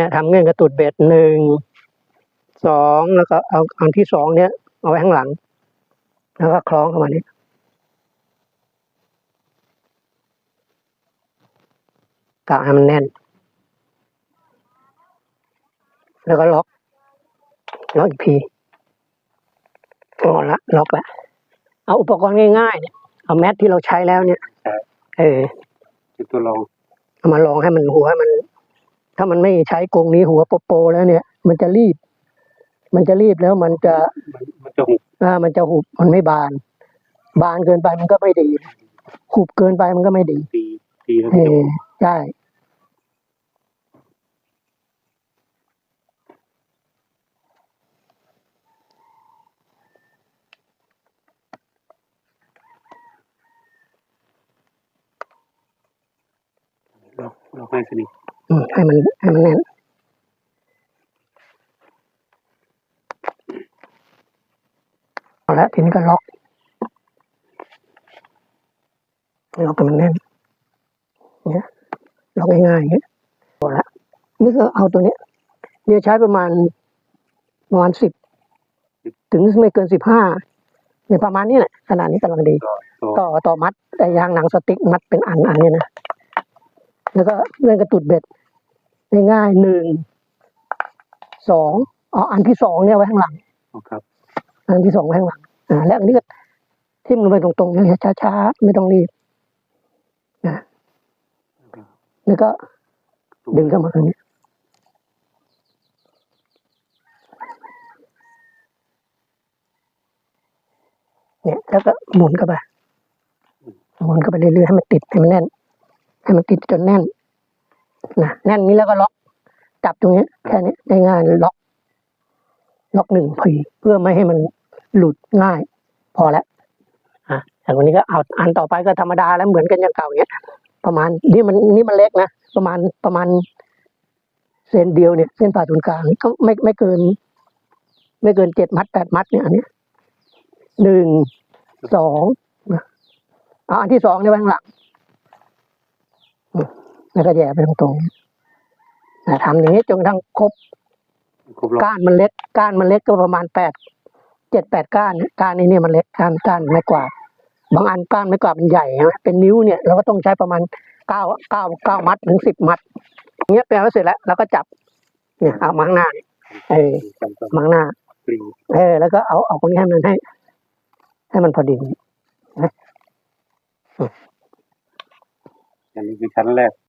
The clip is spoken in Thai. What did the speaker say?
เนี่ยทำเงื่อนกระตุดเบ็ดหนึ่งสองแล้วก็เอาอันที่สองเนี่ยเอาไว้ข้างหลัง แล้วก็คล้องเข้ามานี่กะให้มันแน่น แล้วก็ล็อกล็อกอีกทีอ๋อละล็อกละเอาอุปกรณ์ง่ายๆเนี่ยเอาแมทที่เราใช้แล้วเนี่ย เออเป็นตัวรองเอามาลองให้มันหัวมัน ถ้ามันไม่ใช้กรงนี้หัวโปโปแล้วเนี่ย มันจะรีบ มันจะรีบแล้วมันจะมันมันจะหุบอ่ามันจะหุบมันไม่บาน บานเกินไปมันก็ไม่ดี หุบเกินไปมันก็ไม่ดีตีตีแล้วเอมันจะอหุบใช่ล็อกล็อกให้สนิทอืม ให้มันให้มันแน่นเอาละทีนี้ก็ล็อกล็อกให้มันแน่นเนี่ยล็อกง่ายๆอย่างเงี้ยพอละนี่ก็เอาตัวเนี้ยเนี่ยใช้ประมาณประมาณสิบถึงไม่เกินสิบห้าเนี่ยประมาณนี้แหละขนาดนี้กำลังดี ต่อต่อต่อต่อมัดแต่ยางหนังสติ๊กมัดเป็นอันอันเนี่ยนะแล้วก็เลื่อนกระตุดเบ็ด ง่ายๆหนึ่งสองอ๋ออันที่สองเนี่ยไว้ข้างหลังเอาครับอันที่สองไว้ข้างหลังอ่าแล้วอันนี้ก็ทิ่มลงไปตรงๆเนี่ยช้าๆไม่ต้องรีบนะแล้วก็ดึงเข้ามาตรงนี้เนี่ยแล้วก็หมุนเข้าไปหมุนเข้าไปเรื่อยๆให้มันติดให้มันแน่น ให้มันติดจนแน่น นะแน่นนี้แล้วก็ล็อก จับตรงนี้แค่นี้ง่ายๆล็อก ล็อกหนึ่งพีเพื่อไม่ให้มันหลุดง่าย พอแล้วอะแต่วันนี้ก็เอาอันต่อไปก็ธรรมดาแล้วเหมือนกันอย่างเก่าอย่างเงี้ย ประมาณนี่มันนี่มันเล็กนะประมาณประมาณเส้นเดียวเนี่ยเส้นผ่าศูนย์กลางก็ไม่ไม่เกิน ไม่เกินเจ็ดมัดแปดมัดเนี่ยอันเนี้ยหนึ่งสองนะอาอันที่สองเนี่ยไว้ข้างหลัง แล้วก็แย่ไปตรงๆนะทำอย่างนี้จนกระทั่งครบครบรอบก้านมันเล็กก้านมันเล็กก็ประมาณแปดเจ็ดแปดก้านเนี่ยก้านนี้เนี่ยมันเล็กก้านก้านไม่กวาดบางอันก้านไม่กวาดมันใหญ่ใช่ไหมเป็นนิ้วเนี่ยเราก็ต้องใช้ประมาณเก้าเก้าเก้ามัดถึงสิบมัดอย่างเงี้ยแปลว่าเสร็จแล้วเราก็จับ เนี่ยเอามาข้างหน้าเนี่ยเออจำจมาข้างหน้าำปรีเออ แล้วก็เอาเอาคนนี้ให้มันให้ ให้มันพอดีอันนี้คือชั้นแรก